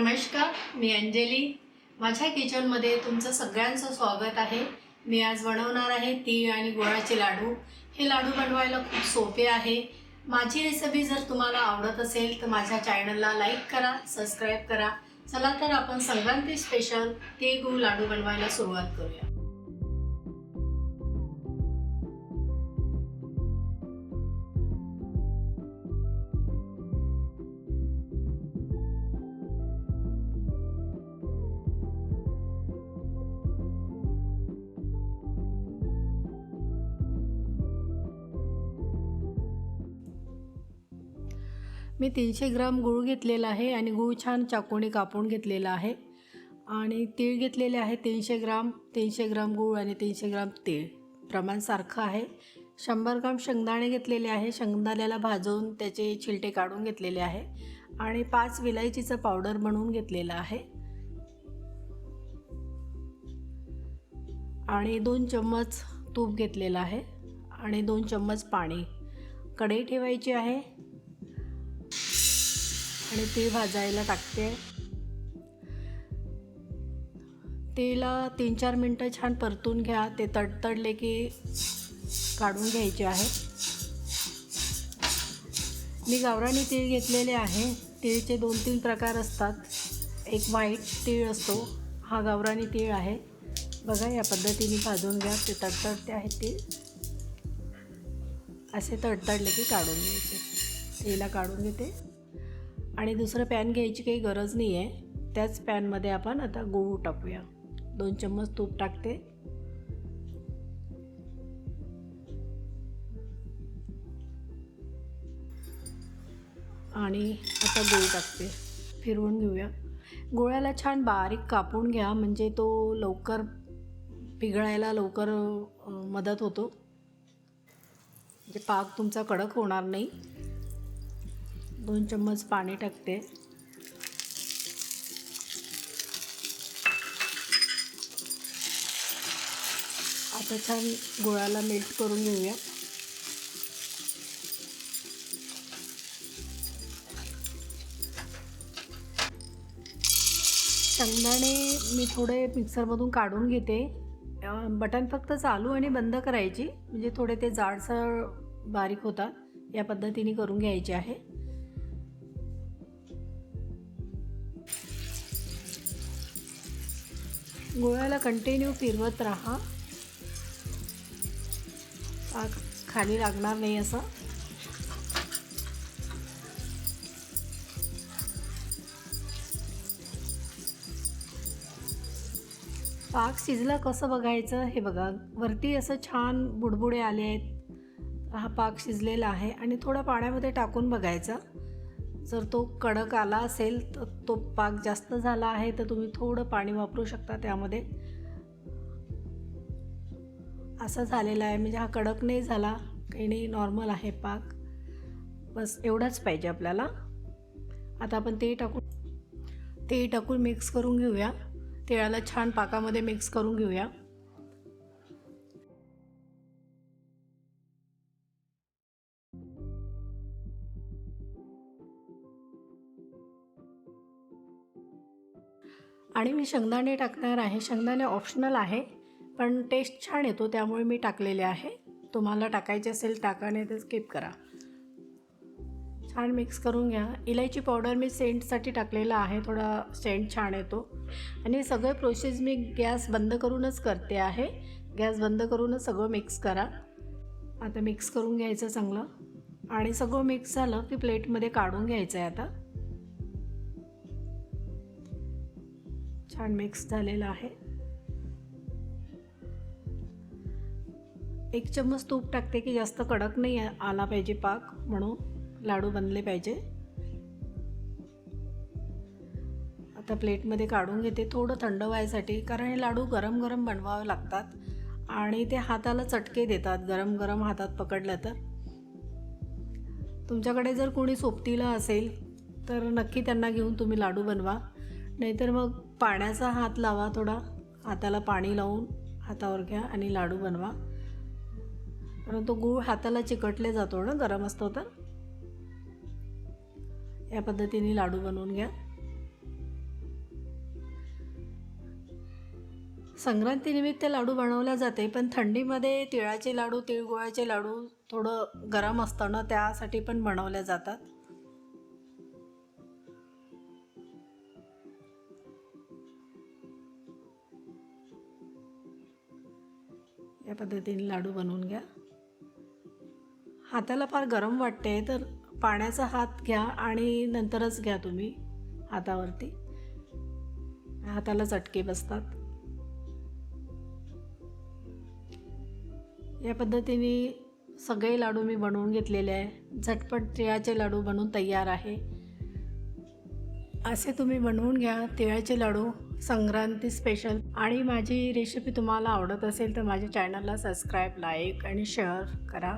नमस्कार मी अंजली. माझ्या किचनमध्ये तुमचं सगळ्यांचं स्वागत आहे. मी आज बनवणार आहे तीळ आणि गुळाचे लाडू. हे लाडू बनवायला खूप सोपे आहे. माझी रेसिपी जर तुम्हाला आवडत असेल तर माझ्या चॅनलला लाईक करा सबस्क्राईब करा. चला तर आपण संक्रांती स्पेशल तीळ गुळ लाडू बनवायला सुरुवात करूया. मी तीनशे ग्राम गूळ घेतलेला आहे आणि गूळ छान चाकूने कापून घेतलेला आहे. आणि तीळ घेतलेले आहे तीनशे ग्राम तीनशे ग्राम गूळ आणि तीनशे ग्राम तीळ. प्रमाण सारखं आहे. शंभर ग्राम शेंगदाणे घेतलेले आहे. शेंगदाण्याला भाजून त्याचे छिलटे काढून घेतलेले आहे. आणि पाच विलायचीचं पावडर बनवून घेतलेलं आहे. आणि दोन चम्मच तूप घेतलेलं आहे. आणि दोन चम्मच पाणी. कढई ठेवायची आहे. आणि ते भाजायला टाकते. तेला तीन चार मिनटं छान परतून घ्या. ते तडतडले की काढून घ्यायचे आहे. मी गावरानी तीळ घेतलेले आहे. तीळचे दोन तीन प्रकार असतात. एक व्हाईट तीळ असतो. हा गावरानी तीळ आहे. बघा या पद्धतीने भाजून घ्या. ते तडतडते आहे तीळ. असे तडतडले की काढून घ्यायचे. तेला काढून घेते. आणि दुसरं पॅन घ्यायची काही गरज नाही आहे. त्याच पॅनमध्ये आपण आता गूळ टाकूया. दोन चम्मच तूप टाकते. आणि आता गूळ टाकते. फिरवून घेऊया. गोळ्याला छान बारीक कापून घ्या म्हणजे तो लवकर पिघळायला लवकर मदत होतो. म्हणजे पाक तुमचा कडक होणार नाही. दोन चम्मच पाणी टाकते. आता छान गुळाला मेल्ट करून घेऊया. शेंगदाणे मी थोडे मिक्सरमधून काढून घेते. बटन फक्त चालू आणि बंद करायची. म्हणजे थोडे ते जाडसर बारीक होतात. या पद्धतीने करून घ्यायचे आहे. गोळ्याला कंटिन्यू फिरवत राहा. खाली लागणार नाही असं. पाक शिजला कसं बघायचं? हे बघा वरती असं छान बुडबुडे आले आहेत. हा पाक शिजलेला आहे आणि थोडा पाण्यामध्ये टाकून बघायचा. जर तो कडक आला असेल तर तो पाक जास्त झाला आहे तर तुम्ही थोडं पाणी वापरू शकता त्यामध्ये. असा झालेला आहे म्हणजे हा कडक नाही झाला काही नाही नॉर्मल आहे पाक. बस एवढाच पाहिजे आपल्याला. आता आपण ते टाकून ते टाकून मिक्स करून घेऊया. तिळाला छान पाकामध्ये मिक्स करून घेऊया. आणि मी शेंगदाणे टाकणार आहे. शेंगदाणे ऑप्शनल आहे पण टेस्ट छान येतो त्यामुळे मी टाकलेले आहे. तुम्हाला टाकायचे असेल टाका नाही तर स्किप करा. छान मिक्स करून घ्या. इलायची पावडर मी सेंटसाठी टाकलेला आहे थोडा सेंट छान येतो. आणि सगळे प्रोसेस मी गॅस बंद करूनच करते आहे. गॅस बंद करूनच सगळं मिक्स करा. आता मिक्स करून घ्यायचं चांगलं. आणि सगळं मिक्स झालं की प्लेटमध्ये काढून घ्यायचं आहे आता. छान मिक्स झालेलं आहे. एक चम्मच तूप टाकते की जास्त कडक नाही आला पाहिजे पाक म्हणून लाडू बनले पाहिजे. आता प्लेटमध्ये काढून घेते थोडं थंड व्हायसाठी कारण हे लाडू गरम गरम बनवावे लागतात आणि ते हाताला चटके देतात गरम गरम हातात पकडलं तर. तुमच्याकडे जर कोणी सोबतीला असेल तर नक्की त्यांना घेऊन तुम्ही लाडू बनवा. नाहीतर मग पाण्याचा हात लावा थोडा. हाताला पाणी लावून हातावर घ्या आणि लाडू बनवा. परंतु गूळ हाताला चिकटले जातो ना गरम असतो तर. या पद्धतीने लाडू बनवून घ्या. संक्रांतीनिमित्त लाडू बनवल्या जाते पण थंडीमध्ये तिळाचे लाडू तिळगुळाचे लाडू थोडं गरम असतं ना त्यासाठी पण बनवल्या जातात. या पद्धतीने लाडू बनवून घ्या. हाताला फार गरम वाटते तर पाण्याचा हात घ्या आणि नंतरच घ्या तुम्ही हातावरती. हाताला चटके बसतात. या पद्धतीने सगळे लाडू मी बनवून घेतलेले आहे. झटपट तिळाचे लाडू बनवून तयार आहे. असे तुम्ही बनवून घ्या तिळाचे लाडू. संक्रांती स्पेशल आणि माझी रेसिपी तुम्हाला आवडत असेल तर माझ्या चॅनलला सबस्क्राईब लाईक आणि शेअर करा.